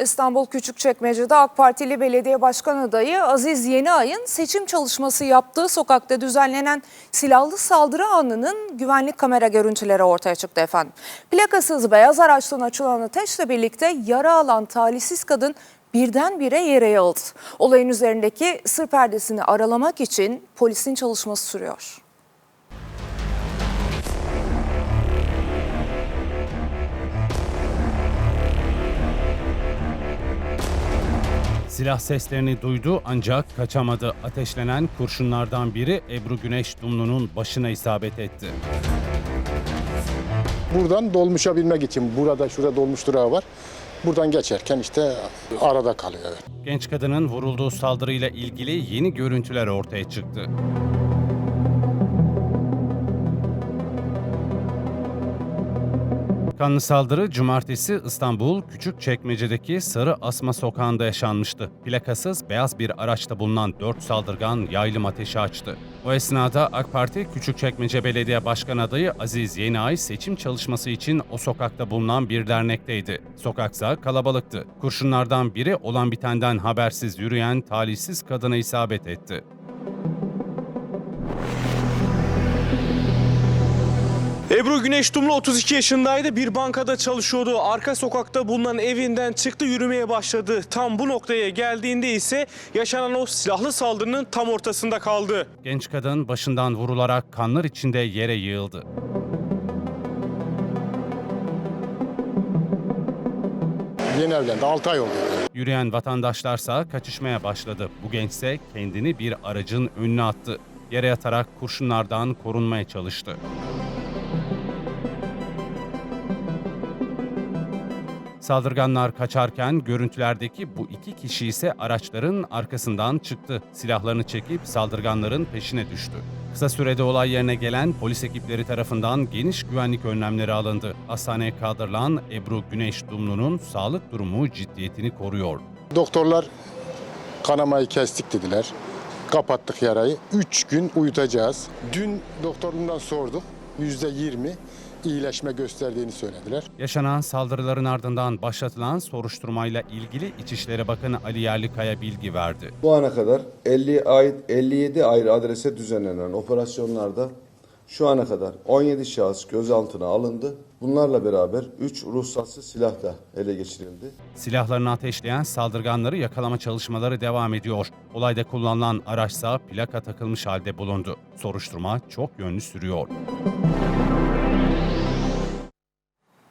İstanbul Küçükçekmece'de AK Partili belediye başkan adayı Aziz Yeniay'ın seçim çalışması yaptığı sokakta düzenlenen silahlı saldırı anının güvenlik kamera görüntüleri ortaya çıktı efendim. Plakasız beyaz araçtan açılan ateşle birlikte yara alan talihsiz kadın birdenbire yere yığıldı. Olayın üzerindeki sır perdesini aralamak için polisin çalışması sürüyor. Silah seslerini duydu ancak kaçamadı. Ateşlenen kurşunlardan biri Ebru Güneş Dumlu'nun başına isabet etti. Buradan dolmuşa binmek için burada şurada dolmuş durağı var. Buradan geçerken işte arada kalıyor. Genç kadının vurulduğu saldırıyla ilgili yeni görüntüler ortaya çıktı. Kanlı saldırı cumartesi İstanbul Küçükçekmece'deki Sarı Asma Sokağı'nda yaşanmıştı. Plakasız beyaz bir araçta bulunan dört saldırgan yaylım ateşi açtı. O esnada AK Parti Küçükçekmece Belediye Başkan adayı Aziz Yeniay seçim çalışması için o sokakta bulunan bir dernekteydi. Sokaksa kalabalıktı. Kurşunlardan biri olan bitenden habersiz yürüyen talihsiz kadına isabet etti. Ebru Güneş Dumlu 32 yaşındaydı. Bir bankada çalışıyordu. Arka sokakta bulunan evinden çıktı yürümeye başladı. Tam bu noktaya geldiğinde ise yaşanan o silahlı saldırının tam ortasında kaldı. Genç kadın başından vurularak kanlar içinde yere yığıldı. Yeni evlendi 6 ay oldu. Yürüyen vatandaşlarsa kaçışmaya başladı. Bu gençse kendini bir aracın önüne attı. Yere yatarak kurşunlardan korunmaya çalıştı. Saldırganlar kaçarken görüntülerdeki bu iki kişi ise araçların arkasından çıktı. Silahlarını çekip saldırganların peşine düştü. Kısa sürede olay yerine gelen polis ekipleri tarafından geniş güvenlik önlemleri alındı. Hastaneye kaldırılan Ebru Güneş Dumlu'nun sağlık durumu ciddiyetini koruyor. Doktorlar kanamayı kestik dediler. Kapattık yarayı. 3 gün uyutacağız. Dün doktorundan sorduk. %20 iyileşme gösterdiğini söylediler. Yaşanan saldırıların ardından başlatılan soruşturmayla ilgili İçişleri Bakanı Ali Yerlikaya bilgi verdi. Bu ana kadar 50 ait 57 ayrı adrese düzenlenen operasyonlarda şu ana kadar 17 şahıs gözaltına alındı. Bunlarla beraber 3 ruhsatsız silah da ele geçirildi. Silahlarını ateşleyen saldırganları yakalama çalışmaları devam ediyor. Olayda kullanılan araçsa plaka takılmış halde bulundu. Soruşturma çok yönlü sürüyor.